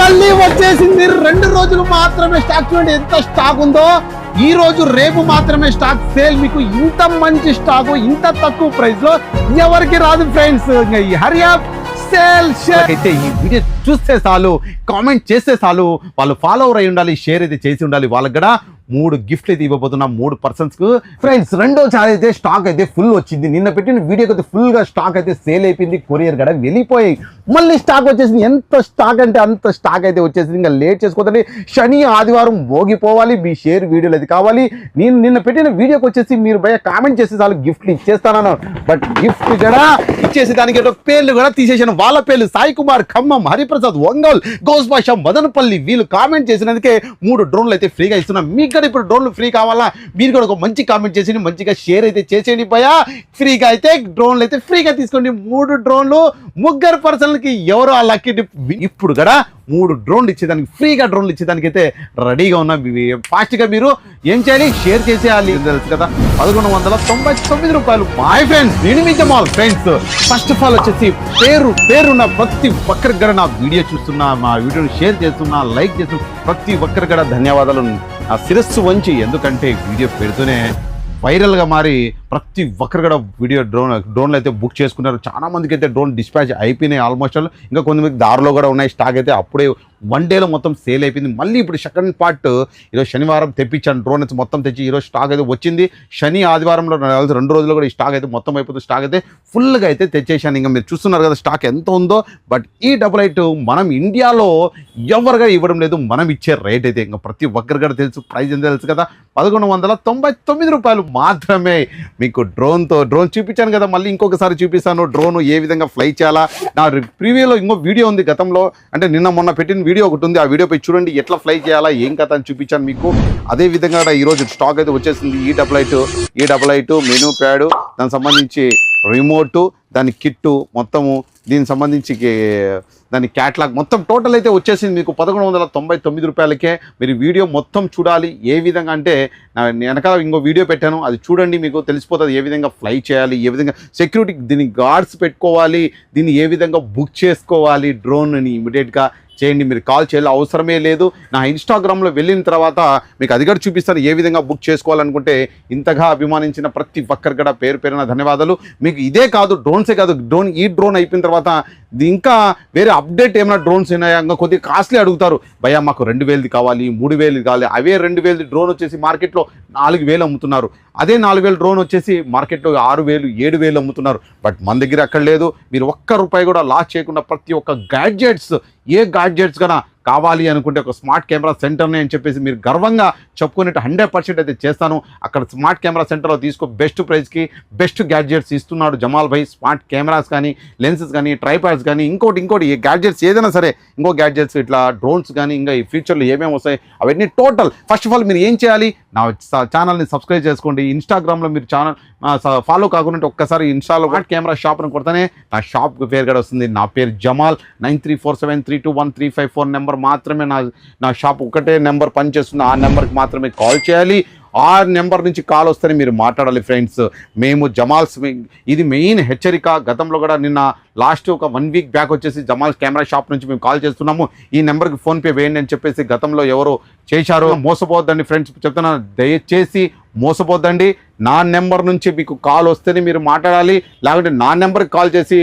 మళ్ళీ వచ్చేసింది. రెండు రోజులు మాత్రమే స్టాక్ చూడండి ఎంత స్టాక్ ఉందో. ఈ రోజు రేపు మాత్రమే స్టాక్ సేల్ మీకు ఇంత మంచి స్టాక్ ఇంత తక్కువ ప్రైస్లో ఎవరికి రాదు ఫ్రెండ్స్ హరియాప్ సేల్ షేర్ అయితే ఈ వీడియో చూస్తే చాలు కామెంట్ చేస్తే చాలు వాళ్ళు ఫాలోవర్ అయి ఉండాలి షేర్ అయితే చేసి ఉండాలి. వాళ్ళకి కూడా మూడు గిఫ్ట్లు అయితే ఇవ్వబోతున్నాం. మూడు పర్సన్స్కు. ఫ్రెండ్స్ రెండో చార్ అయితే స్టాక్ అయితే ఫుల్ వచ్చింది. నిన్న పెట్టిన వీడియోకి అయితే ఫుల్గా స్టాక్ అయితే సేల్ అయిపోయింది. కొరియర్ కూడా వెళ్ళిపోయాయి. మళ్ళీ స్టాక్ వచ్చేసింది. ఎంత స్టాక్ అంటే అంత స్టాక్ అయితే వచ్చేసింది. ఇంకా లేట్ చేసుకోదండి. శని ఆదివారం మోగిపోవాలి. మీ షేర్ వీడియోలు అది కావాలి. నేను నిన్న పెట్టిన వీడియోకి వచ్చేసి మీరు భయ కామెంట్ చేసి చాలు గిఫ్ట్లు ఇచ్చేస్తానన్నాను. బట్ గిఫ్ట్ కూడా ఇచ్చేసి దానికి పేర్లు కూడా తీసేసాను వాళ్ళ పేర్లు సాయి కుమార్ ఖమ్మం హరిప్రసాద్ ఒంగోల్ గౌస్ భాష మదనపల్లి వీళ్ళు కామెంట్ చేసినందుకే మూడు డ్రోన్లు అయితే ఫ్రీగా ఇస్తున్నాం. మీకు కూడా ఇప్పుడు డ్రోన్లు ఫ్రీ కావాలా? మీరు కూడా ఒక మంచి కామెంట్ చేసి మంచిగా షేర్ అయితే చేసేయండి భయ ఫ్రీగా అయితే డ్రోన్లు అయితే ఫ్రీగా తీసుకోండి. మూడు డ్రోన్లు ముగ్గురు పర్సన్లకి ఎవరు ఆ లక్కీ ఇప్పుడు కూడా మూడు డ్రోన్లు ఇచ్చేదానికి ఫ్రీగా డ్రోన్లు ఇచ్చేదానికి అయితే రెడీగా ఉన్నాం. ఫాస్ట్గా మీరు ఏం చేయాలి? షేర్ చేసేయాలి. తెలుసు కదా? పదకొండు వందల తొంభై తొమ్మిది రూపాయలు. మై ఫ్రెండ్స్ నేను మీ Jamal. Friends first of all వచ్చేసి పేరు పేరున్న ప్రతి ఒక్కరికి కూడా నా వీడియో చూస్తున్నా మా వీడియోని షేర్ చేస్తున్నా లైక్ చేస్తున్నా. ప్రతి ఒక్కరికి కూడా ధన్యవాదాలు. ఆ శిరస్సు వంచి ఎందుకంటే వీడియో పెడుతూనే వైరల్గా మారి ప్రతి ఒక్కరు కూడా వీడియో డ్రోన్ డ్రోన్లు అయితే బుక్ చేసుకున్నారు. చాలా మందికి అయితే డ్రోన్ డిస్పాచ్ అయిపోయినాయి ఆల్మోస్ట్ ఆల్ ఇంకా కొంతమంది దారిలో కూడా ఉన్నాయి. స్టాక్ అయితే అప్పుడే వన్ డేలో మొత్తం సేల్ అయిపోయింది. మళ్ళీ ఇప్పుడు సెకండ్ పార్ట్ ఈరోజు శనివారం తెప్పించాను. డ్రోన్ అయితే మొత్తం తెచ్చి ఈరోజు స్టాక్ అయితే వచ్చింది. శని ఆదివారంలో రెండు రోజుల్లో కూడా ఈ స్టాక్ అయితే మొత్తం అయిపోతుంది. స్టాక్ అయితే ఫుల్గా అయితే తెచ్చేసాను. ఇంకా మీరు చూస్తున్నారు కదా స్టాక్ ఎంత ఉందో. బట్ ఈ డబుల్ ఎయిట్ మనం ఇండియాలో ఎవరుగా ఇవ్వడం లేదు. మనం ఇచ్చే రేట్ అయితే ఇంకా ప్రతి ఒక్కరు కూడా తెలుసు. ప్రైస్ ఎంత తెలుసు కదా? పదకొండు వందల తొంభై తొమ్మిది రూపాయలు మాత్రమే మీకు డ్రోన్తో డ్రోన్ చూపించాను కదా మళ్ళీ ఇంకొకసారి చూపిస్తాను. డ్రోన్ ఏ విధంగా ఫ్లై చేయాలా? నా ప్రీవియలో ఇంకో వీడియో ఉంది గతంలో. అంటే నిన్న మొన్న పెట్టిన వీడియో ఒకటి ఉంది. ఆ వీడియో పై చూడండి ఎట్లా ఫ్లై చేయాలా ఏం కథ అని చూపించాను మీకు. అదే విధంగా ఈరోజు స్టాక్ అయితే వచ్చేసింది. ఈ డబుల్ ఐటు ఈ డబుల్ ఐటు మెనూ ప్యాడు దానికి సంబంధించి రిమోటు దాని కిట్టు మొత్తము దీనికి సంబంధించి దాని క్యాట్లాగ్ మొత్తం టోటల్ అయితే వచ్చేసింది మీకు పదకొండు వందల తొంభై తొమ్మిది రూపాయలకే. మీరు వీడియో మొత్తం చూడాలి. ఏ విధంగా అంటే వెనకాల ఇంకో వీడియో పెట్టాను. అది చూడండి మీకు తెలిసిపోతుంది ఏ విధంగా ఫ్లై చేయాలి ఏ విధంగా సెక్యూరిటీ దీన్ని గార్డ్స్ పెట్టుకోవాలి దీన్ని ఏ విధంగా బుక్ చేసుకోవాలి డ్రోన్ని ఇమీడియట్గా చేయండి మీరు కాల్ చేయాలి అవసరమే లేదు. నా ఇన్స్టాగ్రామ్లో వెళ్ళిన తర్వాత మీకు అది కూడా చూపిస్తాను ఏ విధంగా బుక్ చేసుకోవాలనుకుంటే ఇంతగా అభిమానించిన ప్రతి ఒక్కరికి కూడా పేరు పేరున ధన్యవాదాలు. మీకు ఇదే కాదు డ్రోన్సే కాదు డ్రోన్ ఈ డ్రోన్ అయిపోయిన తర్వాత ఇంకా వేరే అప్డేట్ ఏమైనా డ్రోన్స్ ఉన్నాయా? ఇంకా కొద్దిగా కాస్ట్లీ అడుగుతారు. భయ మాకు రెండు వేలది కావాలి మూడు వేలది కావాలి అవే రెండు వేలది డ్రోన్ వచ్చేసి మార్కెట్లో నాలుగు వేలు అమ్ముతున్నారు. అదే నాలుగు వేలు డ్రోన్ వచ్చేసి మార్కెట్లో ఆరు వేలు ఏడు వేలు అమ్ముతున్నారు. బట్ మన దగ్గర అక్కడ లేదు. మీరు ఒక్క రూపాయి కూడా లాస్ చేయకుండా ప్రతి ఒక్క గ్యాడ్జెట్స్ ఏ గాడ్జెట్స్ కన్నా కావాలి అనుకుంటే ఒక స్మార్ట్ కెమెరా సెంటర్ని అని చెప్పేసి మీరు గర్వంగా చెప్పుకునేట్టు హండ్రెడ్ పర్సెంట్ అయితే చేస్తాను. అక్కడ స్మార్ట్ కెమెరా సెంటర్లో తీసుకో బెస్ట్ ప్రైస్కి బెస్ట్ గ్యాడ్జెట్స్ ఇస్తున్నాడు జమాల్ భాయ్. స్మార్ట్ కెమెరాస్ కానీ లెన్సెస్ కానీ ట్రైపాడ్స్ కానీ ఇంకోటి ఇంకోటి ఈ గ్యాడ్జెట్స్ ఏదైనా సరే ఇంకో గ్యాడ్జెట్స్ ఇట్లా డ్రోన్స్ కానీ ఇంకా ఈ ఫ్యూచర్లో ఏమేమి వస్తాయి అవన్నీ టోటల్. ఫస్ట్ ఆఫ్ ఆల్ మీరు ఏం చేయాలి? నా ఛానల్ని సబ్స్క్రైబ్ చేసుకోండి. ఇన్స్టాగ్రామ్లో మీరు ఛానల్ ఫాలో కాకుండా ఒక్కసారి ఇన్స్టాలో స్మార్ట్ కెమెరా షాప్ అని కొడితేనే నా షాప్ పేరు కూడా వస్తుంది. నా పేరు Jamal. Nine three four seven three two one three five four number మాత్రమే నా నా షాప్ ఒకటే నెంబర్ పనిచేస్తుంది. ఆ నెంబర్కి మాత్రమే కాల్ చేయాలి. ఆ నెంబర్ నుంచి కాల్ వస్తేనే మీరు మాట్లాడాలి ఫ్రెండ్స్. మేము జమాల్స్ ఇది మెయిన్ హెచ్చరిక. గతంలో కూడా నిన్న లాస్ట్ ఒక వన్ వీక్ బ్యాక్ వచ్చేసి జమాల్స్ కెమెరా షాప్ నుంచి మేము కాల్ చేస్తున్నాము. ఈ నెంబర్కి ఫోన్పే వేయండి అని చెప్పేసి గతంలో ఎవరు చేశారు మోసపోవద్దండి ఫ్రెండ్స్. చెప్తున్నాను. దయచేసి మోసపోద్దండి. నా నెంబర్ నుంచి మీకు కాల్ వస్తేనే మీరు మాట్లాడాలి. లేకుంటే నా నెంబర్కి కాల్ చేసి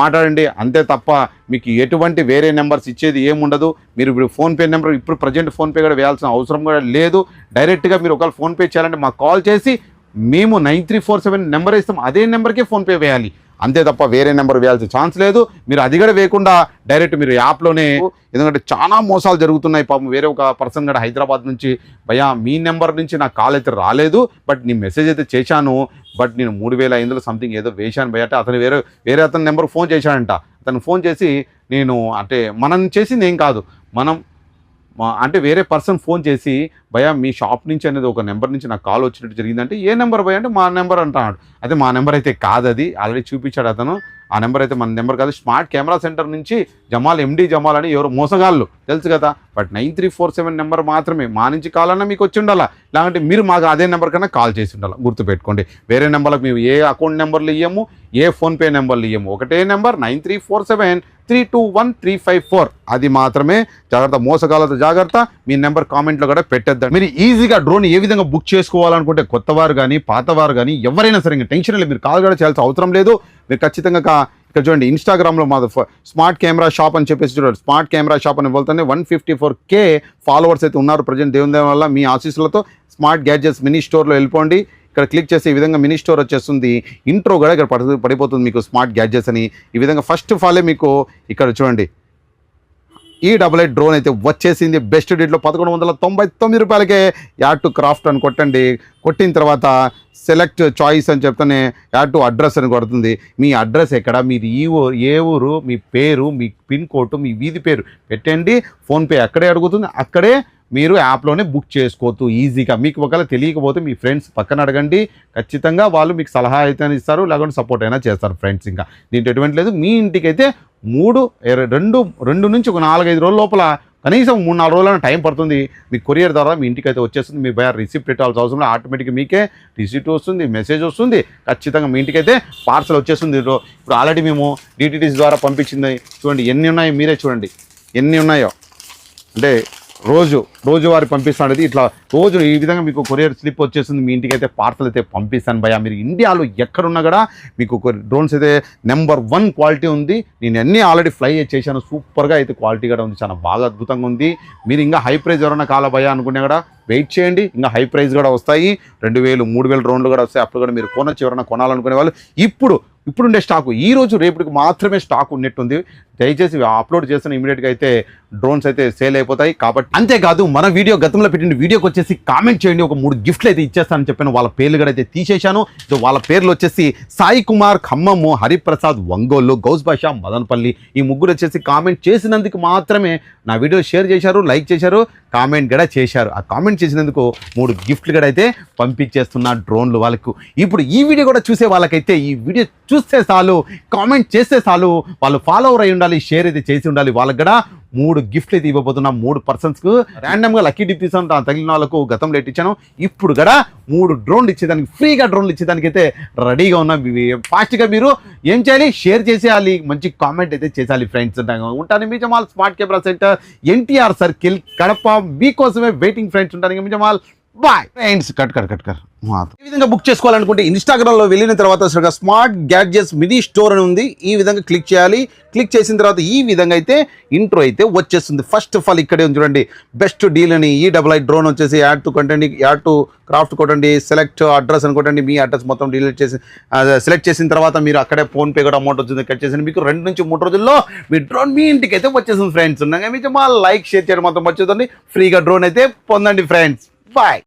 మాట్లాడండి. అంతే తప్ప మీకు ఎటువంటి వేరే నెంబర్స్ ఇచ్చేది ఏముండదు. మీరు ఇప్పుడు ఫోన్పే నెంబర్ ఇప్పుడు ప్రజెంట్ ఫోన్పే కూడా వేయాల్సిన అవసరం కూడా లేదు. డైరెక్ట్గా మీరు ఒకవేళ ఫోన్పే చేయాలంటే మాకు కాల్ చేసి మేము nine three four seven number ఇస్తాం. అదే నెంబర్కే ఫోన్పే వేయాలి. అంతే తప్ప వేరే నెంబర్ వేయాల్సిన ఛాన్స్ లేదు. మీరు అది కూడా వేయకుండా డైరెక్ట్ మీరు యాప్లోనే ఎందుకంటే చాలా మోసాలు జరుగుతున్నాయి పాపం. వేరే ఒక పర్సన్ కూడా హైదరాబాద్ నుంచి భయ్యా మీ నెంబర్ నుంచి నాకు కాల్ అయితే రాలేదు బట్ నీ మెసేజ్ అయితే చేశాను బట్ నేను మూడు వేల ఐదు సంథింగ్ ఏదో వేశాను భయ అంటే అతను వేరే వేరే అతని నెంబర్ ఫోన్ చేశాడంట. అతను ఫోన్ చేసి నేను అంటే మనం చేసింది ఏం కాదు. మనం మా- అంటే వేరే పర్సన్ ఫోన్ చేసి భయ మీ షాప్ నుంచి అనేది ఒక నెంబర్ నుంచి నాకు కాల్ వచ్చినట్టు జరిగిందంటే ఏ నెంబర్ భయ అంటే మా నెంబర్ అంటున్నాడు. అదే మా నెంబర్ అయితే కాదు అది. ఆల్రెడీ చూపించాడు అతను. ఆ నెంబర్ అయితే మన నెంబర్ కాదు. స్మార్ట్ కెమెరా సెంటర్ నుంచి జమాల్ ఎండి జమాల్ అని ఎవరు మోసగాళ్ళు. తెలుసు కదా? But nine three four seven number మాత్రమే. మా నుంచి కాల్ అన్నా మీకు వచ్చి ఉండాలా? లేదంటే మీరు మాకు అదే నెంబర్ కన్నా కాల్ చేసి ఉండాలి? గుర్తుపెట్టుకోండి. వేరే నెంబర్లకు మేము ఏ అకౌంట్ నెంబర్లు ఇయ్యము? ఏ ఫోన్పే నెంబర్లు ఇయ్యము? ఒకటే number nine three four seven three two one three five four. అది మాత్రమే జాగ్రత్త మోసగాలతో జాగ్రత్త. మీ నెంబర్ కామెంట్లో కూడా పెట్టేద్దాం మీరు ఈజీగా డ్రోన్ ఏ విధంగా బుక్ చేసుకోవాలనుకుంటే కొత్తవారు కానీ పాతవారు కానీ ఎవరైనా సరే ఇంకా టెన్షన్ లేదు. మీరు కాల్ కూడా చేయాల్సిన అవసరం లేదు. మీరు ఖచ్చితంగా ఇక్కడ చూడండి ఇన్స్టాగ్రామ్లో మా స్మార్ట్ కెమెరా షాప్ అని చెప్పేసి చూడండి. స్మార్ట్ కెమెరా షాప్ అని వెళ్తానే one fifty four K followers అయితే ఉన్నారు ప్రజెంట్ దేవుని దేవం వల్ల మీ ఆశీస్సులతో. స్మార్ట్ గ్యాడ్జెట్స్ మినీ స్టోర్లో వెళ్ళిపోండి. ఇక్కడ క్లిక్ చేసి ఈ విధంగా మినీ స్టోర్ వచ్చేస్తుంది. ఇంట్రో కూడా ఇక్కడ పడి పడిపోతుంది మీకు స్మార్ట్ గ్యాడ్జెట్స్ అని. ఈ విధంగా ఫస్ట్ ఆఫ్ ఆలే మీకు ఇక్కడ చూడండి. ఈ డబుల్ ఎయిట్ డ్రోన్ అయితే వచ్చేసింది. బెస్ట్ డీట్లో పదకొండు వందల తొంభై తొమ్మిది రూపాయలకే యాడ్ టు క్రాఫ్ట్ అని కొట్టండి. కొట్టిన తర్వాత సెలెక్ట్ చాయిస్ అని చెప్తానే యాడ్ టు అడ్రస్ అని కొడుతుంది. మీ అడ్రస్ ఎక్కడ? మీది ఈ ఊరు ఏ ఊరు? మీ పేరు? మీ పిన్ కోడ్? మీ వీధి పేరు? పెట్టండి. ఫోన్పే అక్కడే అడుగుతుంది. అక్కడే మీరు యాప్లోనే బుక్ చేసుకోవచ్చు ఈజీగా. మీకు ఒకవేళ తెలియకపోతే మీ ఫ్రెండ్స్ పక్కన అడగండి. ఖచ్చితంగా వాళ్ళు మీకు సలహా అయితే ఇస్తారు లేకుంటే సపోర్ట్ అయినా చేస్తారు ఫ్రెండ్స్ ఇంకా. దీంట్లో ఎటువంటి లేదు. మీ ఇంటికి అయితే మూడు రెండు రెండు నుంచి ఒక నాలుగైదు రోజుల లోపల కనీసం మూడు నాలుగు రోజులైనా టైం పడుతుంది. మీ కొరియర్ ద్వారా మీ ఇంటికి అయితే వచ్చేస్తుంది. మీ బయట రిసిప్ట్ పెట్టాల్సిన అవసరం లేదు. ఆటోమేటిక్గా మీకే రిసిప్ట్ వస్తుంది మెసేజ్ వస్తుంది. ఖచ్చితంగా మీ ఇంటికి అయితే పార్సల్ వచ్చేస్తుంది. ఇప్పుడు ఆల్రెడీ మేము డిటిడిసి ద్వారా పంపించింది. చూడండి ఎన్ని ఉన్నాయో మీరే చూడండి. ఎన్ని ఉన్నాయో. అంటే రోజు రోజువారి పంపిస్తాను ఇది ఇట్లా రోజు ఈ విధంగా మీకు కొరియర్ స్లిప్ వచ్చేస్తుంది మీ ఇంటికి అయితే పార్సల్ అయితే పంపిస్తాను భయ మీరు ఇండియాలో ఎక్కడున్నా కూడా మీకు డ్రోన్స్ అయితే నెంబర్ వన్ క్వాలిటీ ఉంది. నేను అన్నీ ఆల్రెడీ ఫ్లై చేశాను. సూపర్గా అయితే క్వాలిటీ కూడా ఉంది. చాలా బాగా అద్భుతంగా ఉంది. మీరు ఇంకా హై ప్రైజ్ ఎవరైనా కాల భయ అనుకునే కూడా వెయిట్ చేయండి. ఇంకా హై ప్రైస్ కూడా వస్తాయి. రెండు వేలు మూడు వేలు డ్రోన్లు కూడా వస్తాయి. అప్పుడు కూడా మీరు కొనొచ్చు ఎవరైనా కొనాలనుకునే వాళ్ళు. ఇప్పుడు ఇప్పుడుండే స్టాకు ఈ రోజు రేపటికి మాత్రమే స్టాక్ ఉన్నట్టుంది. దయచేసి అప్లోడ్ చేస్తున్న ఇమీడియట్గా అయితే డ్రోన్స్ అయితే సేల్ అయిపోతాయి. కాబట్టి అంతేకాదు మన వీడియో గతంలో పెట్టిన వీడియోకి వచ్చేసి కామెంట్ చేయండి. ఒక మూడు గిఫ్ట్లు అయితే ఇచ్చేస్తానని చెప్పాను. వాళ్ళ పేర్లు కూడా అయితే తీసేశాను. సో వాళ్ళ పేర్లు వచ్చేసి సాయి కుమార్ ఖమ్మము హరిప్రసాద్ ఒంగోలు గౌస్ బాషా మదనపల్లి ఈ ముగ్గురు వచ్చేసి కామెంట్ చేసినందుకు మాత్రమే నా వీడియో షేర్ చేశారు లైక్ చేశారు కామెంట్ కూడా చేశారు. ఆ కామెంట్ చేసినందుకు మూడు గిఫ్ట్లు కూడా అయితే పంపించేస్తున్న డ్రోన్లు వాళ్ళకు. ఇప్పుడు ఈ వీడియో కూడా చూసే వాళ్ళకైతే ఈ వీడియో చూస్తే చాలు కామెంట్ చేస్తే చాలు వాళ్ళు ఫాలోవర్ అయి ఉండాలి. షేర్ అయితే చేసి ఉండాలి. వాళ్ళకి కూడా మూడు గిఫ్ట్లు అయితే ఇవ్వబోతున్నా. మూడు పర్సన్స్కు ర్యాండమ్గా లక్కీ డిప్స్ తన తగిలిన వాళ్ళకు గతంలో ఇచ్చాను. ఇప్పుడు కూడా మూడు డ్రోన్లు ఇచ్చేదానికి ఫ్రీగా డ్రోన్లు ఇచ్చేదానికి అయితే రెడీగా ఉన్నాం. ఫాస్ట్గా మీరు ఏం చేయాలి? షేర్ చేసేయాలి. మంచి కామెంట్ అయితే చేసేయాలి ఫ్రెండ్స్ ఉంటాను మిజమాల్ smart camera centre NTR circle Kadapa మీకోసమే వెయిటింగ్ ఫ్రెండ్స్ ఉంటాను మిజమాల్. Bye friends cut cut cut cut ఈ విధంగా బుక్ చేసుకోవాలనుకుంటే ఇన్స్టాగ్రామ్లో వెళ్ళిన తర్వాత అసలు స్మార్ట్ గ్యాడ్జెట్స్ మినీ స్టోర్ అని ఉంది. ఈ విధంగా క్లిక్ చేయాలి. క్లిక్ చేసిన తర్వాత ఈ విధంగా అయితే ఇంట్రో అయితే వచ్చేస్తుంది. ఫస్ట్ ఆఫ్ ఆల్ ఇక్కడే ఉంది చూడండి. బెస్ట్ డీల్ అని ఈ డబుల్ ఐ డ్రోన్ వచ్చేసి యాడ్ టు కొట్టండి యాడ్ టు క్రాఫ్ట్ కొట్టండి సెలెక్ట్ అడ్రస్ అని కొట్టండి. మీ అడ్రస్ మొత్తం డిలీట్ చేసి సెలెక్ట్ చేసిన తర్వాత మీరు అక్కడే ఫోన్ పే కూడా అమౌంట్ వచ్చింది. కట్ చేసి మీకు రెండు నుంచి మూడు రోజుల్లో మీ డ్రోన్ మీ ఇంటికి అయితే వచ్చేసింది ఫ్రెండ్స్ ఉన్నాగా మీకు మా లైక్ షేర్ చేయడం మొత్తం వచ్చేదండి ఫ్రీగా డ్రోన్ అయితే పొందండి ఫ్రెండ్స్ బాయ్